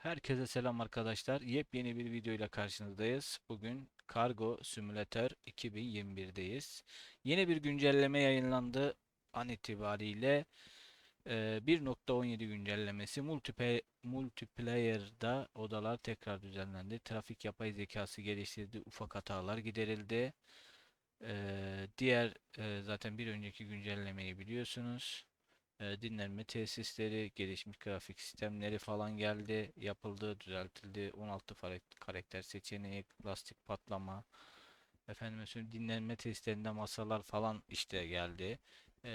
Herkese selam arkadaşlar. Yepyeni bir video ile karşınızdayız. Bugün Kargo Simulator 2021'deyiz. Yeni bir güncelleme yayınlandı an itibariyle. e, 1.17 güncellemesi multipe- multiplayer'da odalar tekrar düzenlendi. Trafik yapay zekası geliştirildi. Ufak hatalar giderildi. E, diğer e, zaten bir önceki güncellemeyi biliyorsunuz. E, dinlenme tesisleri, gelişmiş grafik sistemleri falan geldi, yapıldı, düzeltildi. 16 fare- karakter seçeneği, lastik patlama, efendim söyleyeyim dinlenme tesislerinde masalar falan işte geldi. E,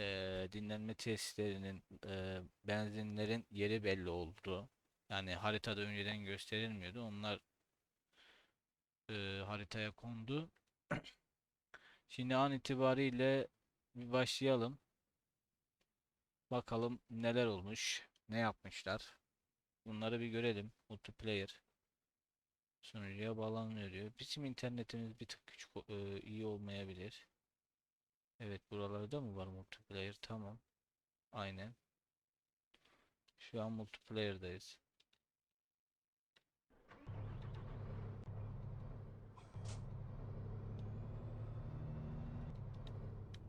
dinlenme tesislerinin e, benzinlerin yeri belli oldu. Yani haritada önceden gösterilmiyordu. Onlar e, haritaya kondu. Şimdi an itibariyle bir başlayalım. Bakalım neler olmuş, ne yapmışlar. Bunları bir görelim. Multiplayer sunucuya bağlanıyor diyor. Bizim internetimiz bir tık küçük e, iyi olmayabilir. Evet buralarda mı var multiplayer? Tamam. Aynen. Şu an multiplayer'dayız.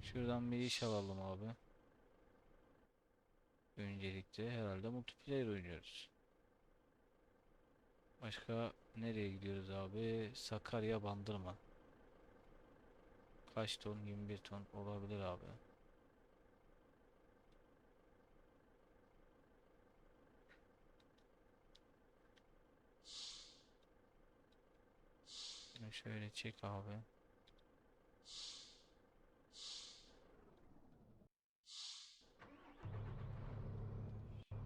Şuradan bir iş alalım abi. Öncelikle herhalde multiplayer oynuyoruz. Başka nereye gidiyoruz abi? Sakarya Bandırma. Kaç ton? 21 ton olabilir abi. Şöyle çek abi.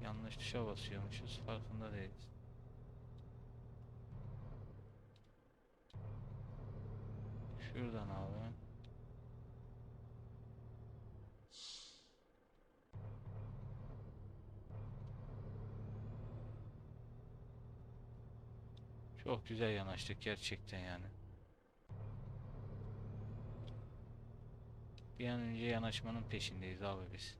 Yanlış tuşa basıyormuşuz. Farkında değiliz. Şuradan abi. Çok güzel yanaştık gerçekten yani. Bir an önce yanaşmanın peşindeyiz abi biz.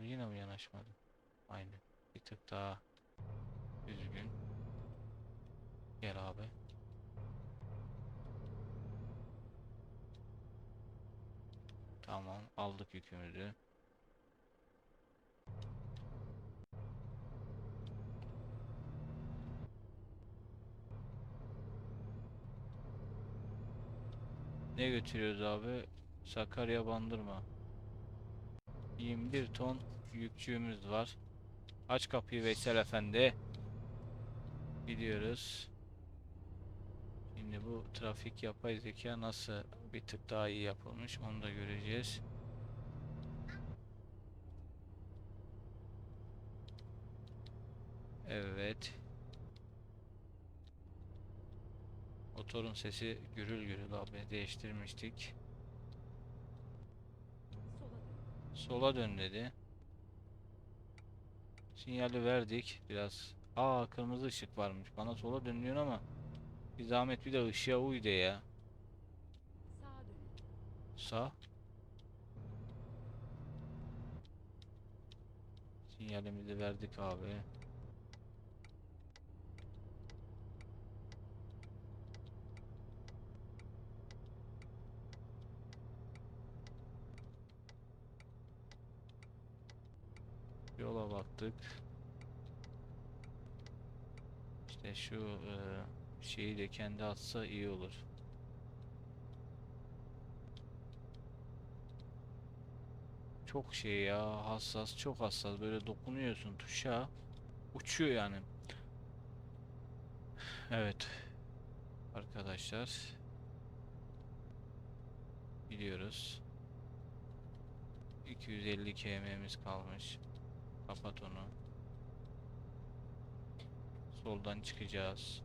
Oldu yine mi yanaşmadı? Aynen. Bir tık daha düzgün. Gel abi. Tamam aldık yükümüzü. Ne götürüyoruz abi? Sakarya Bandırma. 21 ton yükçüğümüz var. Aç kapıyı Veysel Efendi. Gidiyoruz. Şimdi bu trafik yapay zeka nasıl bir tık daha iyi yapılmış onu da göreceğiz. Evet. Motorun sesi gürül gürül abi değiştirmiştik. Sola dön dedi. Sinyali verdik. Biraz. Aa kırmızı ışık varmış. Bana sola dön diyorsun ama bir zahmet bir de ışığa uy de ya. Sağ. Sinyalimizi verdik abi. Yola baktık. İşte şu e, şeyi de kendi atsa iyi olur. Çok şey ya hassas çok hassas böyle dokunuyorsun tuşa uçuyor yani. Evet arkadaşlar gidiyoruz. 250 km'miz kalmış. Kapat onu. Soldan çıkacağız.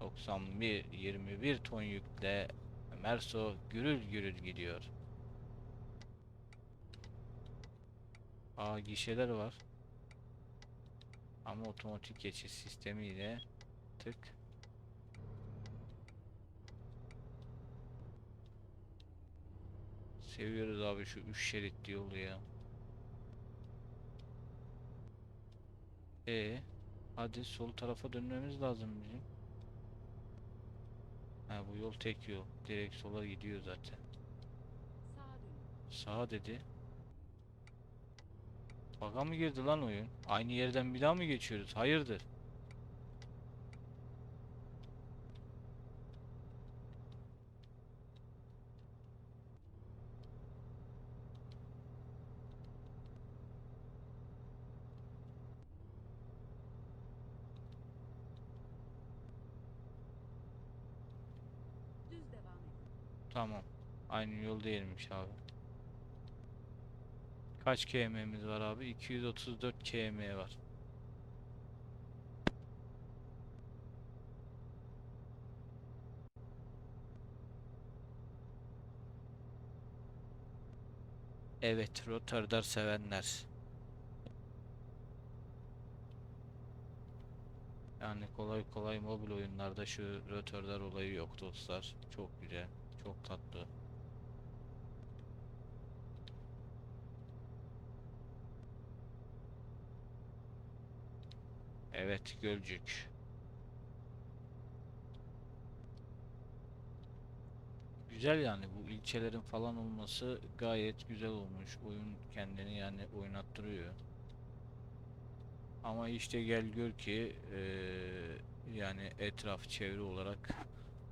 91 21 ton yükle Merso gürül gürül gidiyor. Aa gişeler var. Ama otomatik geçiş sistemiyle tık Seviyoruz abi şu üç şeritli yolu ya. E hadi sol tarafa dönmemiz lazım bizim. Ha bu yol tek yol. Direkt sola gidiyor zaten. Sağa dedi. Baka mı girdi lan oyun? Aynı yerden bir daha mı geçiyoruz? Hayırdır? Düz devam edin. Tamam. Aynı yol değilmiş abi. Kaç km'miz var abi? 234 km var. Evet, Rotterdam sevenler. Yani kolay kolay mobil oyunlarda şu Rotterdam olayı yok dostlar. Çok güzel, çok tatlı. Evet, Gölcük. Güzel yani bu ilçelerin falan olması gayet güzel olmuş. Oyun kendini yani oynattırıyor. Ama işte gel gör ki eee, yani etraf çevre olarak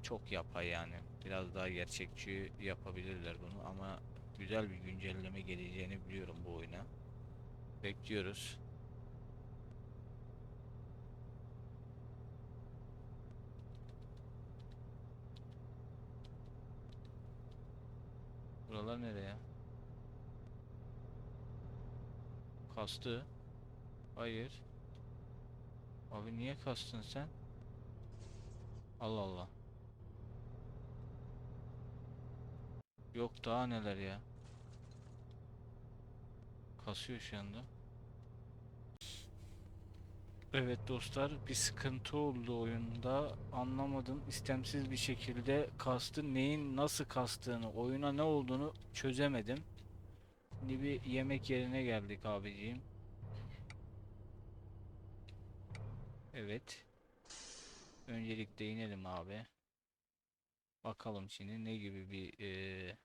çok yapay yani. Biraz daha gerçekçi yapabilirler bunu ama güzel bir güncelleme geleceğini biliyorum bu oyuna. Bekliyoruz. Buralar nereye? Kastı. Hayır. Abi niye kastın sen? Allah Allah. Yok daha neler ya. Kasıyor şu anda. Evet dostlar bir sıkıntı oldu oyunda. Anlamadım. istemsiz bir şekilde kastı neyin nasıl kastığını, oyuna ne olduğunu çözemedim. Şimdi bir yemek yerine geldik abiciğim. Evet. Öncelikle inelim abi. Bakalım şimdi ne gibi bir eee,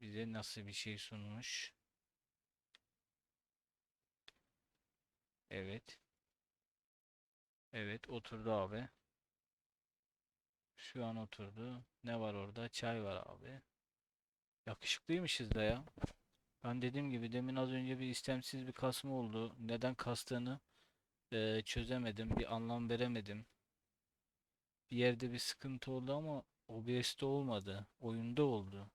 bize nasıl bir şey sunmuş. Evet. Evet oturdu abi. Şu an oturdu. Ne var orada? Çay var abi. Yakışıklıymışız da ya. Ben dediğim gibi demin az önce bir istemsiz bir kasma oldu. Neden kastığını eee, çözemedim. Bir anlam veremedim. Bir yerde bir sıkıntı oldu ama OBS'te olmadı. Oyunda oldu.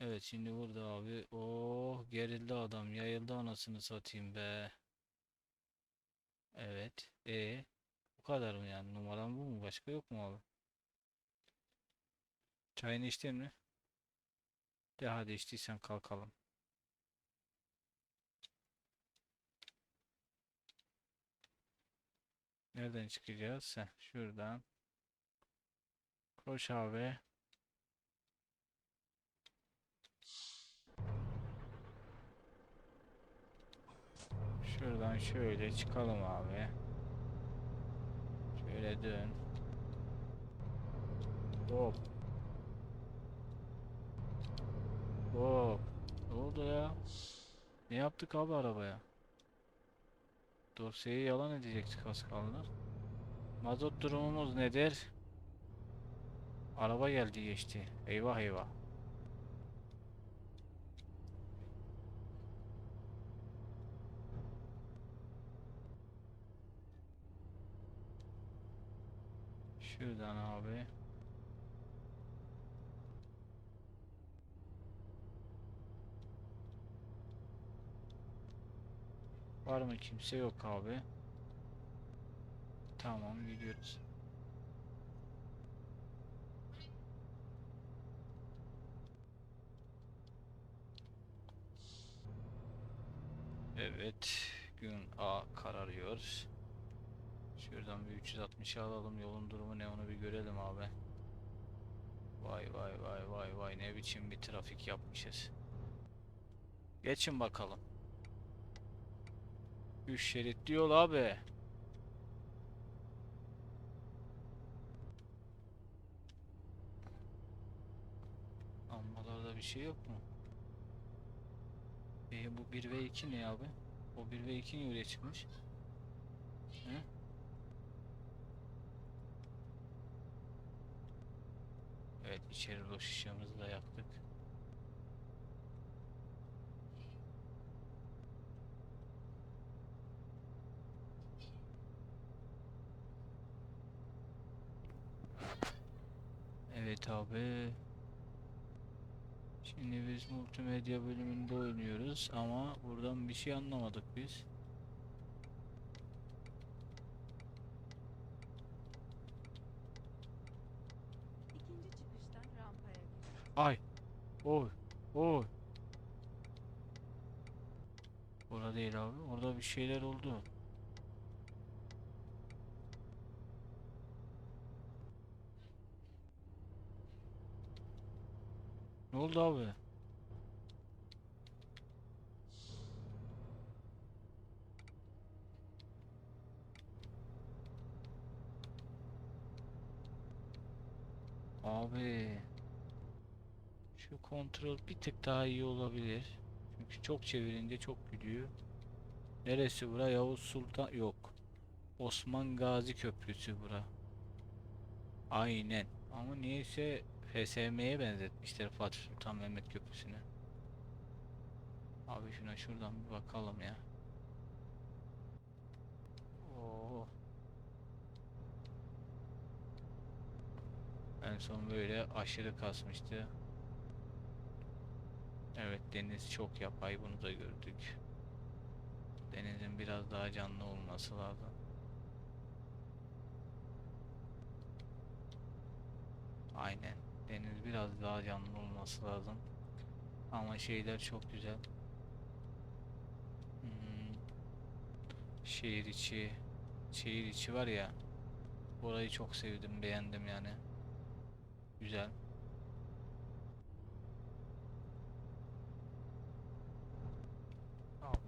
Evet şimdi burada abi. Oh gerildi adam. Yayıldı anasını satayım be. Evet. E bu kadar mı yani? Numaram bu mu? Başka yok mu abi? Çayını içtin mi? De hadi içtiysen kalkalım. Nereden çıkacağız? Heh, şuradan. Koş abi. Şuradan şöyle çıkalım abi. Şöyle dön. Hop. Hop. Ne oldu ya? Ne yaptık abi arabaya? Dorseyi yalan edecektik az kaldı. Mazot durumumuz nedir? Araba geldi geçti. Eyvah eyvah. Şuradan abi. Var mı kimse yok abi. Tamam gidiyoruz. Evet, gün A kararıyor. Şuradan bir 360 alalım. Yolun durumu ne onu bir görelim abi. Vay vay vay vay vay ne biçim bir trafik yapmışız. Geçin bakalım. Üç şeritli yol abi. Ammalarda bir şey yok mu? E bu 1 ve 2 ne abi? O 1 ve 2 niye oraya çıkmış? He? Evet içeri loş ışığımızı da yaktık. Evet abi. Şimdi biz multimedya bölümünde oynuyoruz ama buradan bir şey anlamadık biz. Ay. Oy. Oy. Orada değil abi. Orada bir şeyler oldu. Ne oldu abi? Abi. Şu kontrol bir tık daha iyi olabilir. Çünkü çok çevirince çok gidiyor. Neresi bura? Yavuz Sultan yok. Osman Gazi Köprüsü bura. Aynen. Ama niyeyse FSM'ye benzetmişler Fatih Sultan Mehmet Köprüsü'nü. Abi şuna şuradan bir bakalım ya. Oo. En son böyle aşırı kasmıştı. Evet deniz çok yapay bunu da gördük. Denizin biraz daha canlı olması lazım. Aynen. Deniz biraz daha canlı olması lazım. Ama şeyler çok güzel. Hmm. Şehir içi şehir içi var ya. Orayı çok sevdim, beğendim yani. Güzel.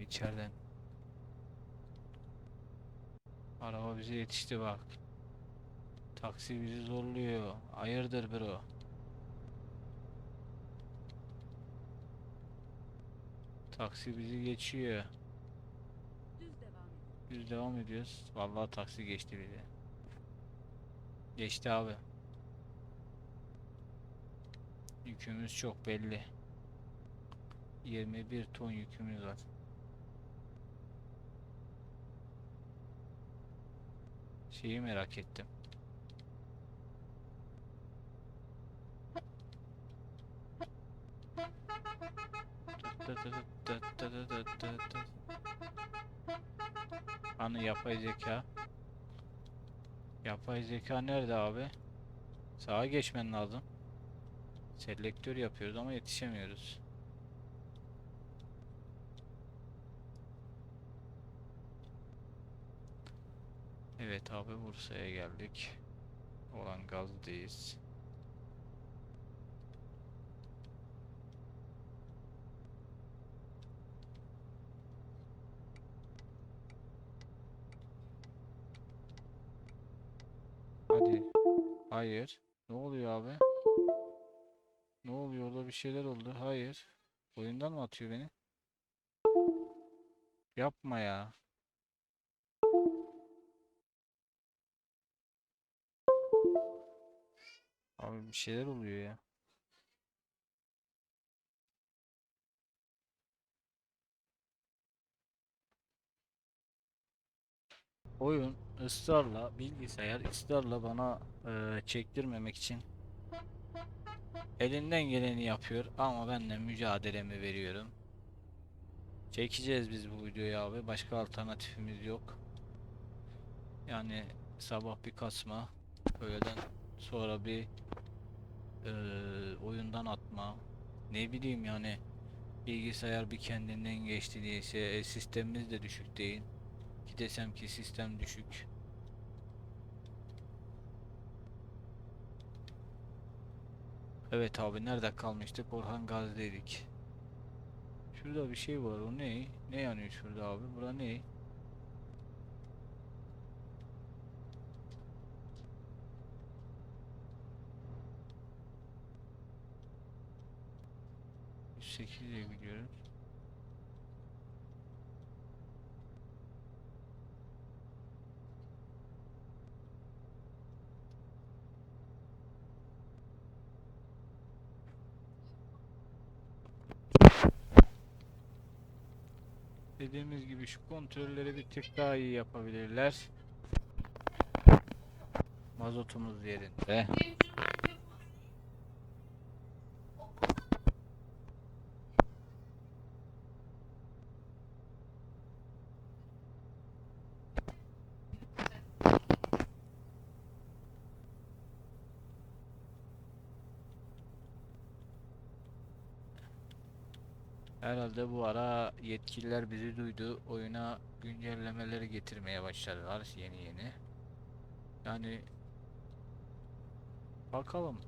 İçeriden. Araba bize yetişti bak. Taksi bizi zorluyor. Hayırdır bro? Taksi bizi geçiyor. Düz devam. Biz devam ediyoruz. Vallahi taksi geçti bizi. Geçti abi. Yükümüz çok belli. 21 ton yükümüz var. Şeyi merak ettim. Hani yapay zeka? Yapay zeka nerede abi? Sağa geçmen lazım. Selektör yapıyoruz ama yetişemiyoruz. Evet abi Bursa'ya geldik. Olan gazdayız. Hadi. Hayır. Ne oluyor abi? Ne oluyor orada bir şeyler oldu. Hayır. Oyundan mı atıyor beni? Yapma ya. Abi bir şeyler oluyor ya. Oyun ısrarla bilgisayar ısrarla bana eee, çektirmemek için elinden geleni yapıyor ama ben de mücadelemi veriyorum. Çekeceğiz biz bu videoyu abi. Başka alternatifimiz yok. Yani sabah bir kasma, öğleden sonra bir eee, oyundan atma. Ne bileyim yani bilgisayar bir kendinden geçti değilse e, sistemimiz de düşük değil. Ki desem ki sistem düşük. Evet abi nerede kalmıştık? Orhan Gazi'deydik. Şurada bir şey var. O ne? Ne yanıyor şurada abi? Bura ne? Yüz sekiz diye gidiyoruz. Dediğimiz gibi şu kontrolleri bir tık daha iyi yapabilirler. Mazotumuz yerinde. Herhalde bu ara yetkililer bizi duydu. Oyuna güncellemeleri getirmeye başladılar yeni yeni. Yani bakalım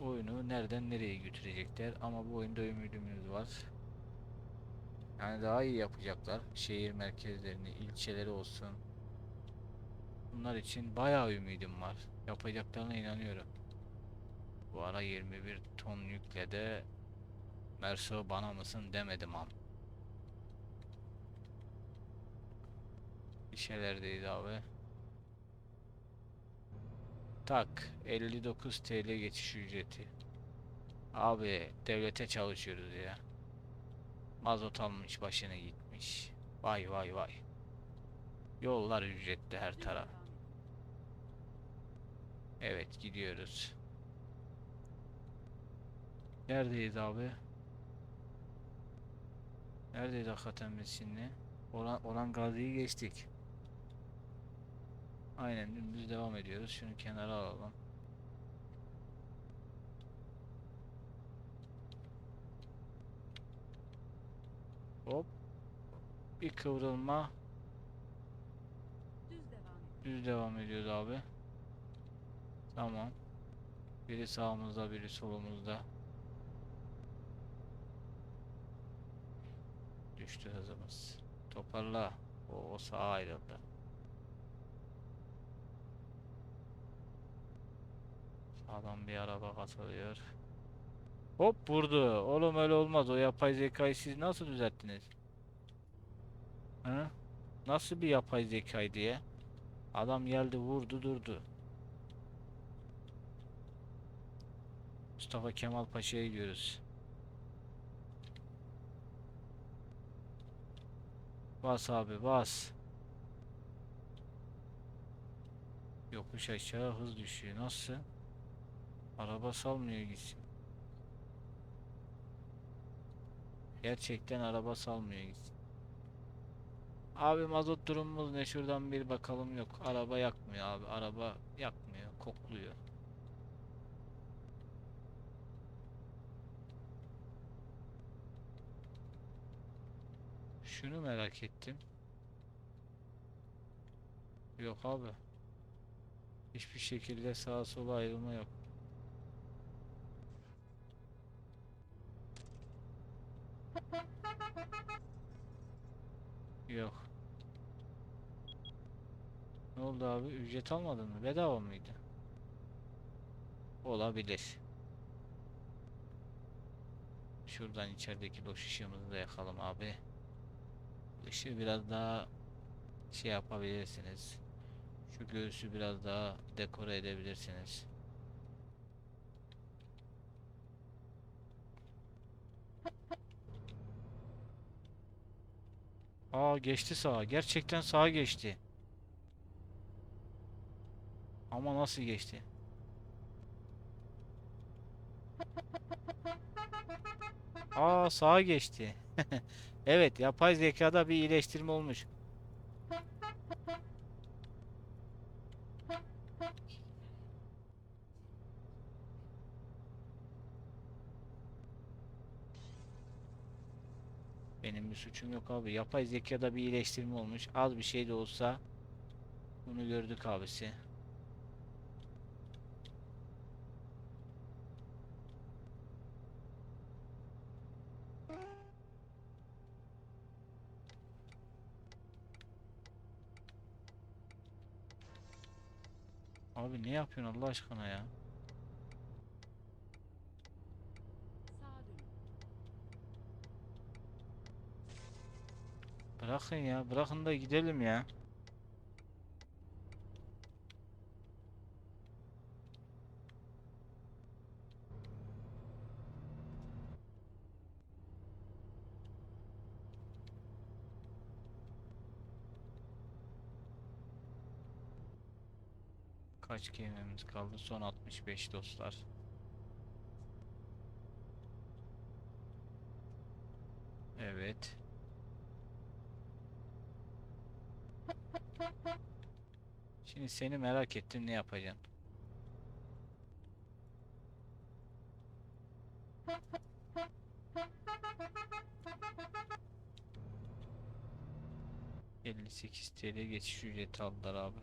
oyunu nereden nereye götürecekler ama bu oyunda ümidimiz var. Yani daha iyi yapacaklar. Şehir merkezlerini, ilçeleri olsun. Bunlar için bayağı ümidim var. Yapacaklarına inanıyorum. Bu ara 21 ton yükle de Merso bana mısın demedim am. Bir şeylerdeyiz abi. Tak 59 TL geçiş ücreti. Abi devlete çalışıyoruz ya. Mazot almış başını gitmiş. Vay vay vay. Yollar ücretli her taraf. Evet gidiyoruz. Neredeyiz abi? Neredeyiz hakikaten biz şimdi? Orhan, Orhan Gazi'yi geçtik. Aynen dümdüz devam ediyoruz. Şunu kenara alalım. Hop. Bir kıvrılma. Düz devam. Düz devam ediyoruz abi. Tamam. Biri sağımızda, biri solumuzda. Düştü hızımız. Toparla. O, o sağa ayrıldı. Sağdan bir araba katılıyor. Hop vurdu. Oğlum öyle olmaz. O yapay zekayı siz nasıl düzelttiniz? Hı? Nasıl bir yapay zekaydı ya? Adam geldi vurdu durdu. Mustafa Kemal Paşa'ya gidiyoruz. Bas abi bas. Yokuş aşağı hız düşüyor. Nasıl? Araba salmıyor gitsin. Gerçekten araba salmıyor gitsin. Abi mazot durumumuz ne? Şuradan bir bakalım yok. Araba yakmıyor abi. Araba yakmıyor. Kokluyor. Şunu merak ettim. Yok abi. Hiçbir şekilde sağa sola ayrılma yok. Yok. Ne oldu abi? Ücret almadın mı? Bedava mıydı? Olabilir. Şuradan içerideki loş ışığımızı da yakalım abi. Işığı biraz daha şey yapabilirsiniz. Şu göğsü biraz daha dekore edebilirsiniz. Aa geçti sağa. Gerçekten sağa geçti. Ama nasıl geçti? Aa sağa geçti. Evet, yapay zekada bir iyileştirme olmuş. Benim bir suçum yok abi. Yapay zekada bir iyileştirme olmuş. Az bir şey de olsa bunu gördük abisi. Abi ne yapıyorsun Allah aşkına ya? Bırakın ya. Bırakın da gidelim ya. Kaç gemimiz kaldı? Son 65 dostlar. Evet. Şimdi seni merak ettim ne yapacaksın? ...58 TL geçiş ücreti aldılar abi.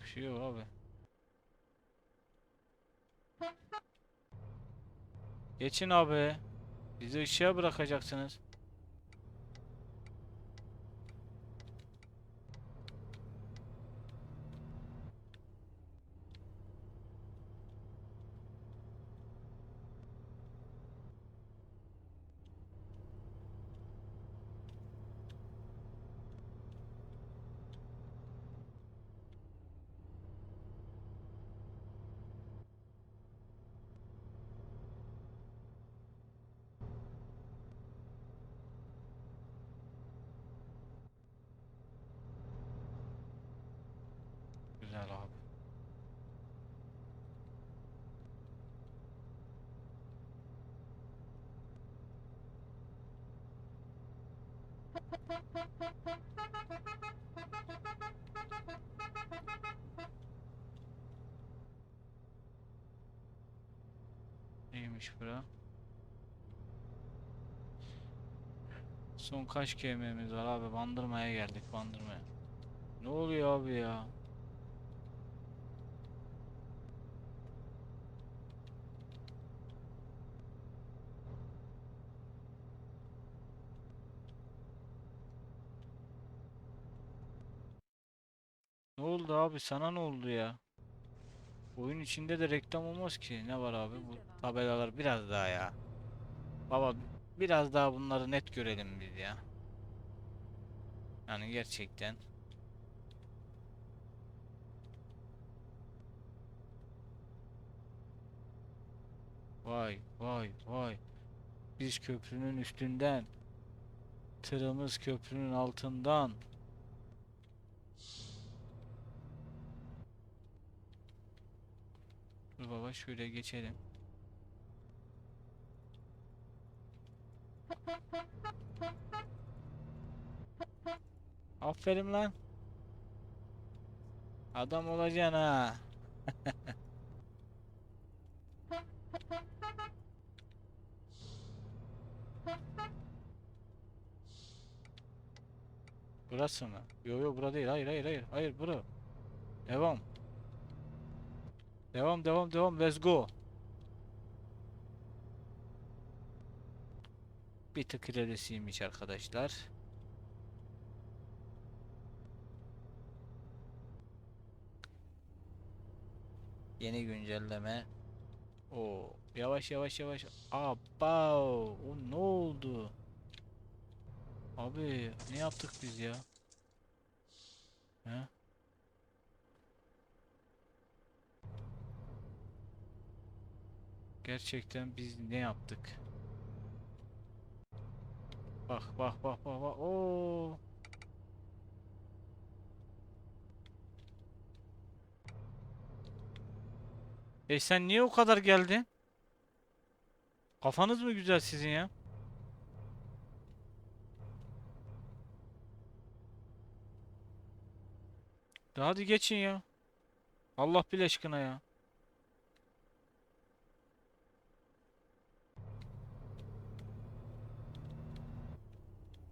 Bir şey yok abi. Geçin abi. Bizi ışığa bırakacaksınız. Güzel abi. Neymiş bura? Son kaç kemiğimiz var abi? Bandırmaya geldik, bandırmaya. Ne oluyor abi ya? Oldu abi? Sana ne oldu ya? Oyun içinde de reklam olmaz ki. Ne var abi? Bu tabelalar biraz daha ya. Baba biraz daha bunları net görelim biz ya. Yani gerçekten. Vay vay vay. Biz köprünün üstünden. Tırımız köprünün altından. Baba şöyle geçelim. Aferin lan. Adam olacaksın ha. Burası mı? Yo yo bura değil. Hayır hayır hayır. Hayır bura. Devam. Devam devam devam. Let's go. Bir tık ilerisiymiş arkadaşlar. Yeni güncelleme. O yavaş yavaş yavaş. Abao. O ne oldu? Abi ne yaptık biz ya? He? Gerçekten biz ne yaptık? Bak bak bak bak bak. Oo. E sen niye o kadar geldin? Kafanız mı güzel sizin ya? Hadi geçin ya. Allah bile aşkına ya.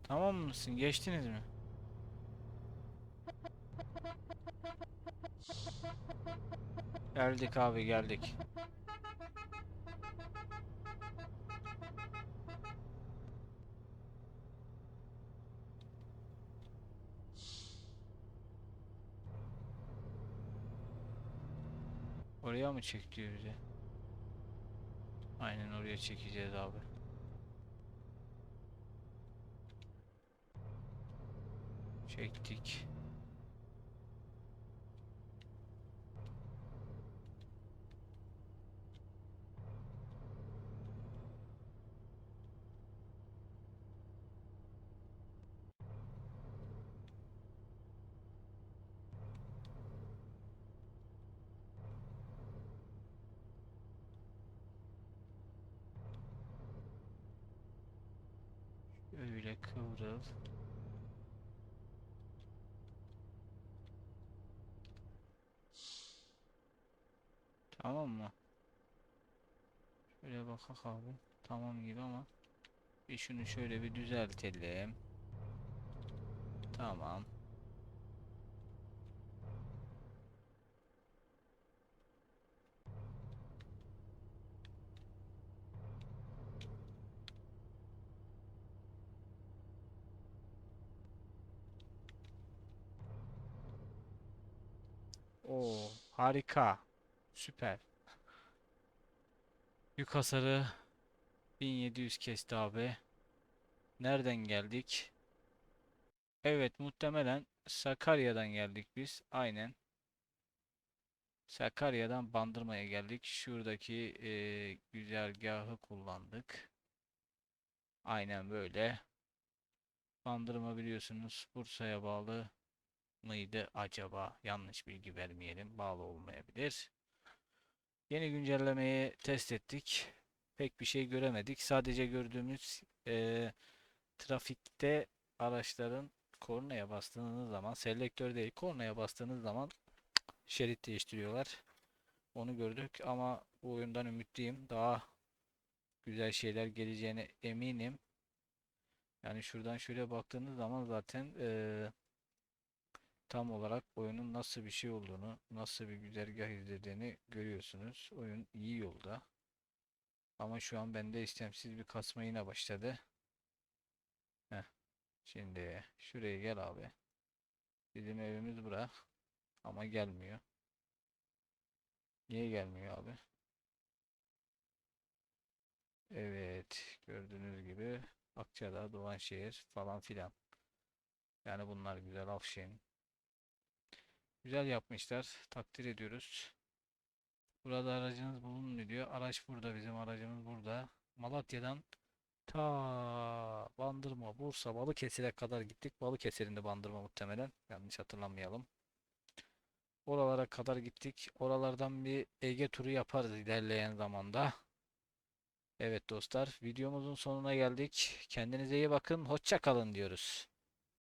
Tamam mısın? Geçtiniz mi? Geldik abi geldik. Oraya mı çek diyor? Aynen oraya çekeceğiz abi. Çektik. Öyle kıvrıl. Tamam mı? Şöyle bakak abi. Tamam gibi ama bir şunu şöyle bir düzeltelim. Tamam. Oo, harika. Süper. Yük hasarı 1700 kesti abi. Nereden geldik? Evet, muhtemelen Sakarya'dan geldik biz. Aynen. Sakarya'dan Bandırma'ya geldik. Şuradaki eee güzergahı kullandık. Aynen böyle. Bandırma biliyorsunuz Bursa'ya bağlı mıydı acaba? Yanlış bilgi vermeyelim. Bağlı olmayabilir. Yeni güncellemeyi test ettik. Pek bir şey göremedik. Sadece gördüğümüz eee, trafikte araçların kornaya bastığınız zaman selektör değil kornaya bastığınız zaman şerit değiştiriyorlar. Onu gördük ama bu oyundan ümitliyim. Daha güzel şeyler geleceğine eminim. Yani şuradan şöyle baktığınız zaman zaten eee, tam olarak oyunun nasıl bir şey olduğunu, nasıl bir güzergah izlediğini görüyorsunuz. Oyun iyi yolda. Ama şu an bende istemsiz bir kasma yine başladı. Heh. Şimdi şuraya gel abi. Bizim evimiz bura. Ama gelmiyor. Niye gelmiyor abi? Evet. Gördüğünüz gibi Akçadağ, Doğanşehir falan filan. Yani bunlar güzel Afşin. Güzel yapmışlar. Takdir ediyoruz. Burada aracınız bulunmuyor diyor. Araç burada. Bizim aracımız burada. Malatya'dan ta Bandırma, Bursa, Balıkesir'e kadar gittik. Balıkesir'in de Bandırma muhtemelen. Yanlış hatırlamayalım. Oralara kadar gittik. Oralardan bir Ege turu yaparız ilerleyen zamanda. Evet dostlar, videomuzun sonuna geldik. Kendinize iyi bakın. Hoşça kalın diyoruz.